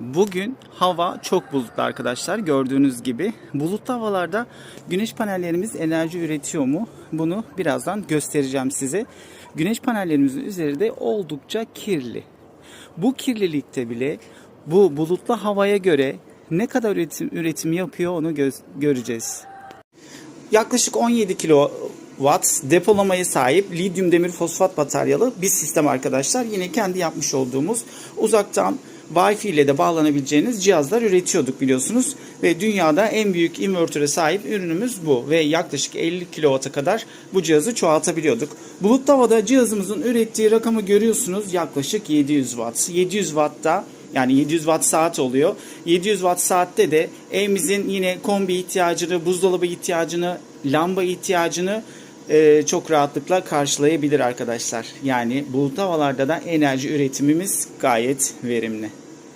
Bugün hava çok bulutlu arkadaşlar gördüğünüz gibi. Bulutlu havalarda güneş panellerimiz enerji üretiyor mu? Bunu birazdan göstereceğim size. Güneş panellerimizin üzeri de oldukça kirli. Bu kirlilikte bile bu bulutlu havaya göre ne kadar üretim, üretim yapıyor onu göz- göreceğiz. Yaklaşık 17 kilowatt depolamaya sahip lityum demir fosfat bataryalı bir sistem arkadaşlar. Yine kendi yapmış olduğumuz uzaktan Wi-Fi ile de bağlanabileceğiniz cihazlar üretiyorduk biliyorsunuz. Ve dünyada en büyük invertöre sahip ürünümüz bu. Ve yaklaşık 50 kW'a kadar bu cihazı çoğaltabiliyorduk. Bulut havada cihazımızın ürettiği rakamı görüyorsunuz yaklaşık 700 watt. 700 wattta yani 700 watt saat oluyor. 700 watt saatte de evimizin yine kombi ihtiyacını, buzdolabı ihtiyacını, lamba ihtiyacını e, çok rahatlıkla karşılayabilir arkadaşlar. Yani bulut havalarda da enerji üretimimiz gayet verimli.